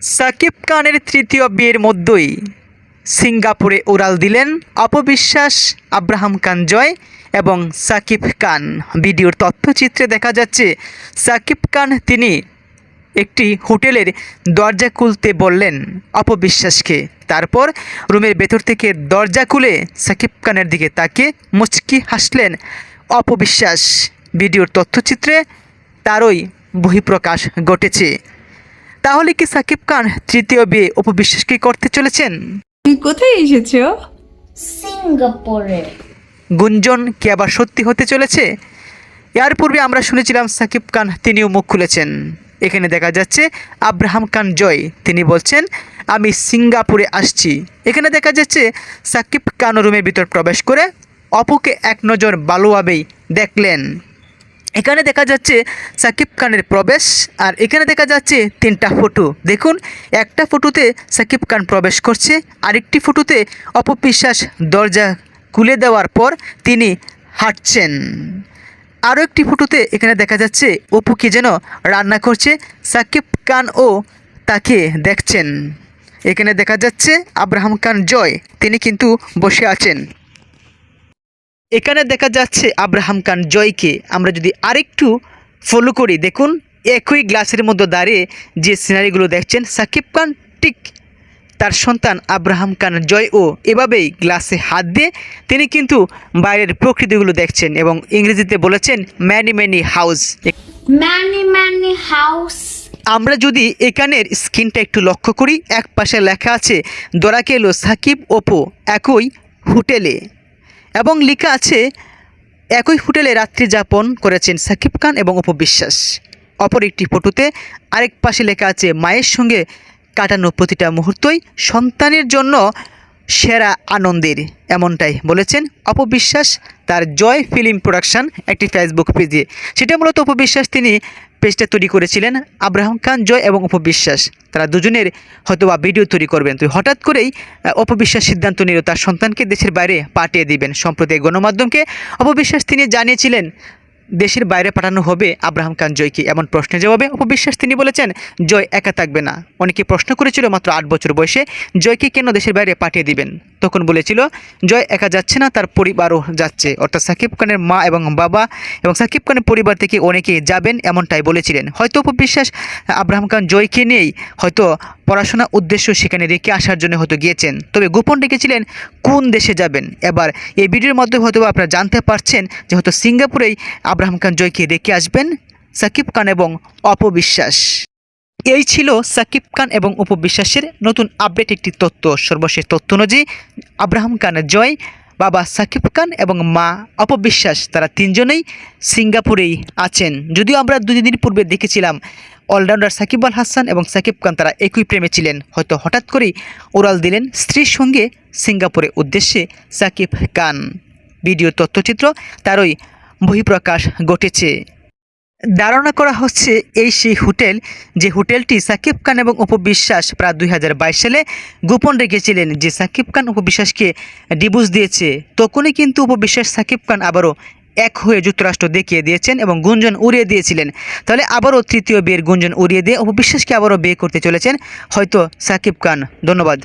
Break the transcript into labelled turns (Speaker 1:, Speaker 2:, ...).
Speaker 1: সাকিব খানের তৃতীয় বিয়ের মধ্যেই সিঙ্গাপুরে উড়াল দিলেন অপবিশ্বাস, আব্রাহাম খান জয় এবং সাকিব খান। ভিডিওর তথ্যচিত্রে দেখা যাচ্ছে, সাকিব খান তিনি একটি হোটেলের দরজা খুলতে বললেন অপবিশ্বাসকে। তারপর রুমের ভেতর থেকে দরজা খুলে সাকিব খানের দিকে তাকে মুচকি হাসলেন অপবিশ্বাস। ভিডিওর তথ্যচিত্রে তারই বহিঃপ্রকাশ ঘটেছে। তাহলে কি সাকিব খান তৃতীয় বিয়ে উপবিশ্বাসকে করতে চলেছেন?
Speaker 2: তুমি কোথায় এসেছ?
Speaker 3: সিঙ্গাপুরে।
Speaker 1: গুঞ্জন কি আবার সত্যি হতে চলেছে? এর পূর্বে আমরা শুনেছিলাম সাকিব খান তিনিও মুখ খুলেছেন। এখানে দেখা যাচ্ছে আব্রাহাম খান জয় তিনি বলছেন আমি সিঙ্গাপুরে আসছি। এখানে দেখা যাচ্ছে সাকিব খান রুমের ভিতর প্রবেশ করে অপুকে এক নজর ভালোভাবেই দেখলেন। এখানে দেখা যাচ্ছে সাকিব খানের প্রবেশ আর এখানে দেখা যাচ্ছে তিনটা ফটো। দেখুন, একটা ফটোতে সাকিব খান প্রবেশ করছে, আরেকটি ফটোতে অপবিশ্বাস দরজা খুলে দেওয়ার পর তিনি হাঁটছেন। আরও একটি ফটোতে এখানে দেখা যাচ্ছে অপুকে যেন রান্না করছে, সাকিব খান ও তাকে দেখছেন। এখানে দেখা যাচ্ছে আব্রাহাম খান জয়, তিনি কিন্তু বসে আছেন। এখানে দেখা যাচ্ছে আব্রাহাম খান জয়কে। আমরা যদি আরেকটু ফলো করি দেখুন একই গ্লাসের মধ্যে দাঁড়িয়ে যে সিনারিগুলো দেখছেন সাকিব খান ঠিক তার সন্তান আব্রাহাম খান জয় ও এভাবেই গ্লাসে হাত দিয়ে তিনি কিন্তু বাইরের প্রকৃতিগুলো দেখছেন এবং ইংরেজিতে বলেছেন many many house
Speaker 3: many many house
Speaker 1: আমরা যদি এখানের স্ক্রিনটা একটু লক্ষ্য করি এক পাশে লেখা আছে দোরাকেলো সাকিব ওপো একই হোটেলে। এবং লেখা আছে, একই হোটেলে রাত্রি যাপন করেছেন সাকিব খান এবং অপবিশ্বাস অপর একটি ফটোতে আরেক পাশে লেখা আছে, মায়ের সঙ্গে কাটানো প্রতিটা মুহূর্তই সন্তানের জন্য সেরা আনন্দের। এমনটাই বলেছেন অপবিশ্বাস তার জয় ফিল্ম প্রোডাকশন একটি ফেসবুক পেজে। সেটা মূলত অপবিশ্বাস তিনি পেজটা তৈরি করেছিলেন আব্রাহাম খান, জয় এবং অপবিশ্বাস তারা দুজনের হয়তো বা ভিডিও তৈরি করবেন। তো হঠাৎ করেই অপবিশ্বাস সিদ্ধান্ত নিল তার সন্তানকে দেশের বাইরে পাঠিয়ে দিবেন। সম্প্রতি গণমাধ্যমকে অপবিশ্বাস তিনি জানিয়েছিলেন দেশের বাইরে পাঠানো হবে আব্রাহাম খান জয়কে এমন প্রশ্নের জবাবে অপবিশ্বাস তিনি বলেছেন, জয় একা থাকবে না। অনেকে প্রশ্ন করেছিল মাত্র আট বছর বয়সে জয়কে কেন দেশের বাইরে পাঠিয়ে দিবেন? তখন বলেছিল, জয় একা যাচ্ছে না, তার পরিবারও যাচ্ছে। অর্থাৎ সাকিব খানের মা এবং বাবা এবং সাকিব খানের পরিবার থেকে অনেকে যাবেন এমনটাই বলেছিলেন। হয়তো অপবিশ্বাস আব্রাহাম খান জয়কে নিয়েই হয়তো পড়াশোনা উদ্দেশ্য সেখানে রেখে আসার জন্য হয়তো গিয়েছেন। তবে গোপন রেখেছিলেন কোন দেশে যাবেন? এবার এই ভিডিওর মাধ্যমে হয়তো আপনারা জানতে পারছেন যে হয়তো সিঙ্গাপুরেই আব্রাহাম খান জয়কে রেখে আসবেন সাকিব খান এবং অপবিশ্বাস। এই ছিল সাকিব খান এবং উপবিশ্বাসের নতুন আপডেট একটি তথ্য। সর্বশেষ তথ্য অনুযায়ী আব্রাহাম খানের জয়, বাবা সাকিব খান এবং মা অপবিশ্বাস, তারা তিনজনেই সিঙ্গাপুরেই আছেন। যদিও আমরা দুদিন পূর্বে দেখেছিলাম অলরাউন্ডার সাকিব আল হাসান এবং সাকিব খান তারা একই প্রেমে ছিলেন। হয়তো হঠাৎ করেই ওরাল দিলেন স্ত্রীর সঙ্গে সিঙ্গাপুরের উদ্দেশ্যে সাকিব খান। ভিডিও তথ্যচিত্র তারই বহিঃপ্রকাশ ঘটেছে। ধারণা করা হচ্ছে এই সেই হোটেল, যে হোটেলটি সাকিব খান এবং উপবিশ্বাস প্রায় দুই হাজার বাইশ সালে গোপন রেখেছিলেন, যে সাকিব খান উপবিশ্বাসকে ডিভোর্স দিয়েছে। তখনই কিন্তু উপবিশ্বাস সাকিব খান আবারও এক হয়ে যুক্তরাষ্ট্র দেখিয়ে দিয়েছেন এবং গুঞ্জন উড়িয়ে দিয়েছিলেন। তাহলে আবারও তৃতীয় বিয়ের গুঞ্জন উড়িয়ে দিয়ে অপবিশ্বাসকে আবারও বিয়ে করতে চলেছেন হয়তো সাকিব খান। ধন্যবাদ।